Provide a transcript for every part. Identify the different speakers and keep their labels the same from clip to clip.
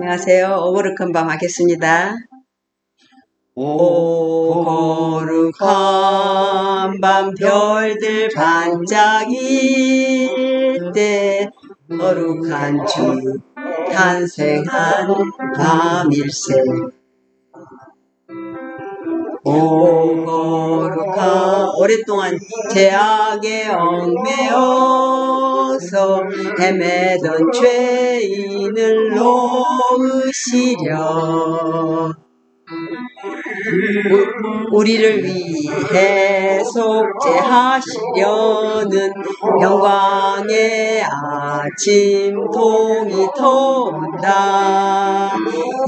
Speaker 1: 안녕하세요. 오거룩한 밤 하겠습니다. 오 거룩한 밤 별들 반짝일 때 거룩한 주 탄생한 밤일세 오 거룩한 오랫동안 제약에 얽매여서 헤매던 죄인을 놓 으시려 우리를 위해 속죄하시려는 영광의 아침 동이 터온다.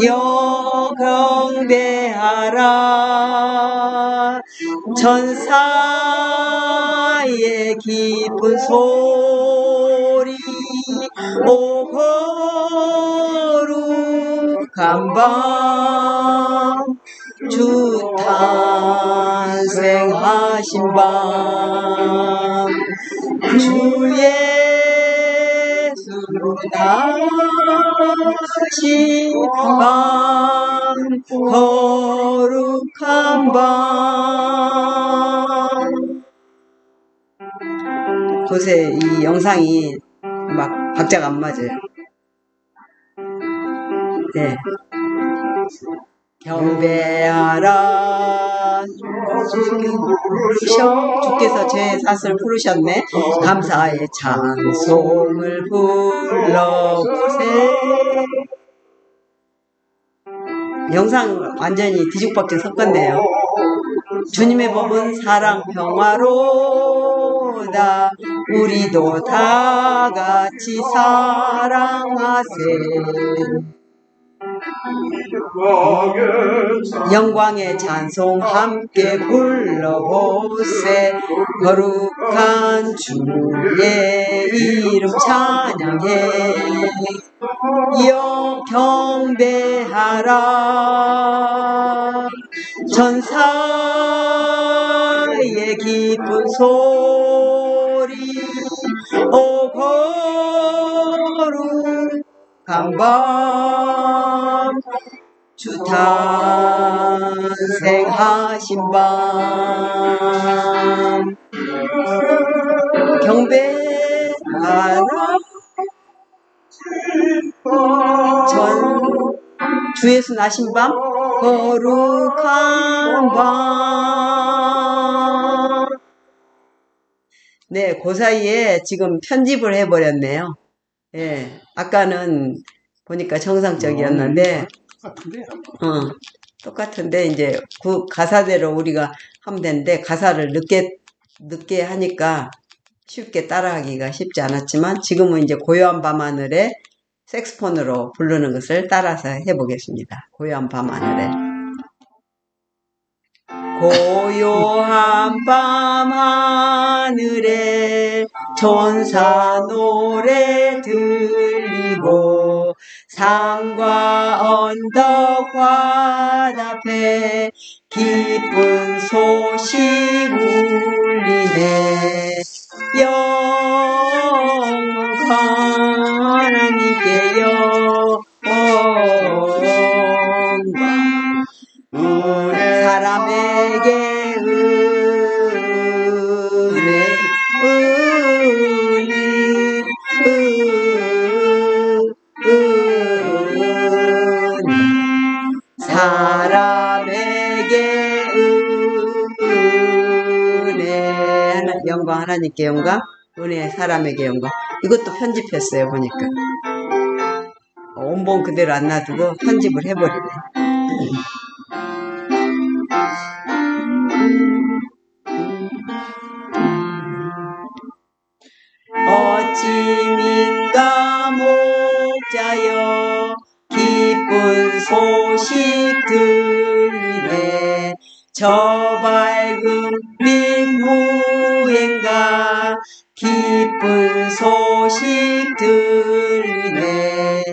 Speaker 1: 여경배하라. 천사의 기쁜 소리 오 거룩 한밤주 탄생하신 밤, 주 예수 다시 밤, 거룩한 밤. 도대체 이 영상이 막 박자가 안 맞아요. 네. 경배하라. 부르셔. 주께서 제 삿을 부르셨네. 감사의 찬송을 불러보세 영상 완전히 뒤죽박죽 섞었네요. 주님의 법은 사랑 평화로다. 우리도 다 같이 사랑하세 영광의 찬송 함께 불러보세. 거룩한 주의 이름 찬양해. 영 경배하라. 천사의 기쁜 소리 오 거룩한 밤 주 탄생하신 밤. 경배하라. 전 주에서 나신 밤 거룩한 밤. 네, 그 사이에 지금 편집을 해버렸네요. 예, 아까는 보니까 정상적이었는데,
Speaker 2: 같은데
Speaker 1: 어, 똑같은데 이제 그 가사대로 우리가 하면 되는데 가사를 늦게 늦게 하니까 쉽게 따라하기가 쉽지 않았지만 지금은 이제 고요한 밤하늘에 색스폰으로 부르는 것을 따라서 해보겠습니다. 고요한 밤하늘에. 고요한 밤하늘에 천사 노래 들리고 산과 언덕 화답해 기쁜 소식 울리네. 영원 하나님께 영광 사람에게 은혜. 하나- 영광 하나님께 영광 은혜 사람에게 영광. 이것도 편집했어요 보니까. 원본 그대로 안 놔두고 편집을 해버리네. 어찌민가 목자여 기쁜 소식 무행가 기쁜 소식 들리네.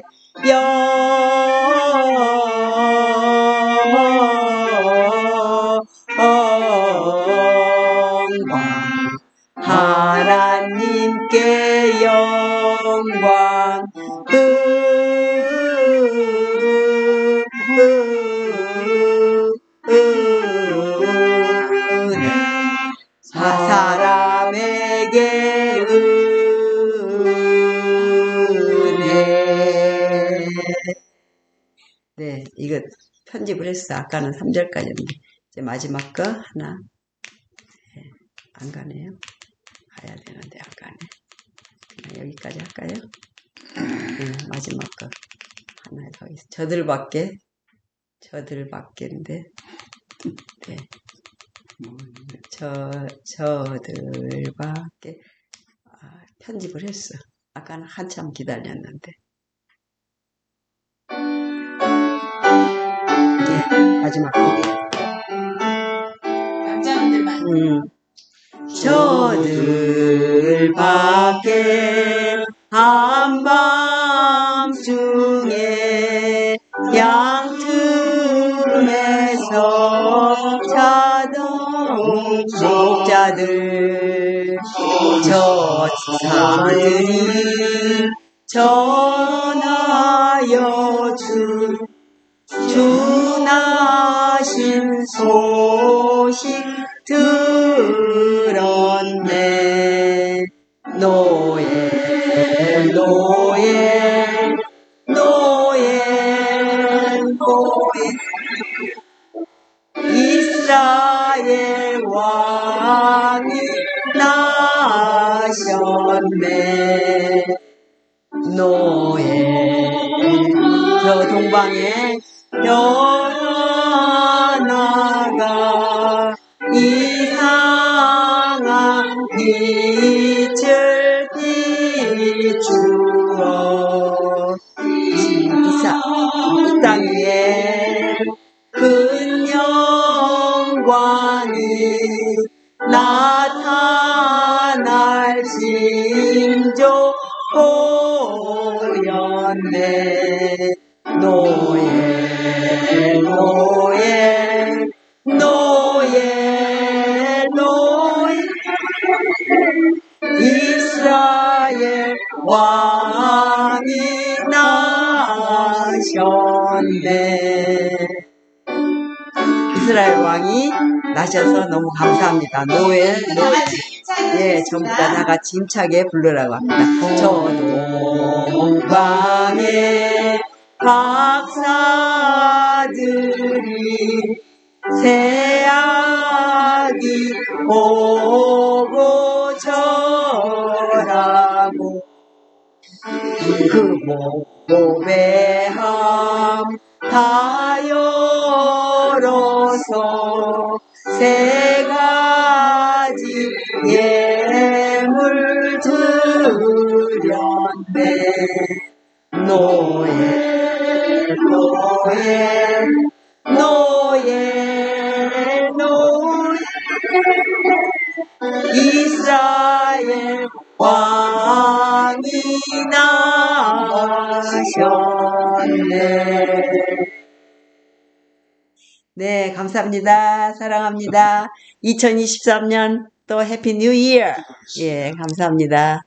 Speaker 1: 영광. 하나님께 영광 내게 은혜 네 이거 편집을 했어. 아까는 3절까지였는데 이제 마지막 거 하나. 네, 안 가네요. 가야 되는데 안 가네. 그냥 여기까지 할까요? 네, 마지막 거 하나 더 있어. 저들밖에? 저들밖에인데? 네. 저, 저들밖에. 아, 편집을 했어. 아까는 한참 기다렸는데. 네, 마지막 곡이.
Speaker 2: 남자분들만
Speaker 1: 음. 저들밖에 한밤 목자들. 저 사들이 전하여 주 주나신 소식 들었네. 노예 노예 노예 노예 이스라엘 왕 이 나셨네 노예 저 동방에 변화가 이상한 빛을 비추어. 이사 이땅 위에 큰 영광이 나타 보였네 노예 노예 노예 노예 이스라엘 왕이 나셨네. 이스라엘 왕이 나셔서 너무 감사합니다. 노예
Speaker 2: 다
Speaker 1: 노예 예, 전부 다 다 같이 힘차게 부르라고 합니다. 저 동방의 박사들이 새아기 보고 절하고 그 고배함 다 열어서 세 가지 예 물 드렸네 노예 노예 노예 노예 이스라엘 왕이 나셨네 네, 감사합니다. 사랑합니다. 2023년 또 해피 뉴 이어. 예, 감사합니다.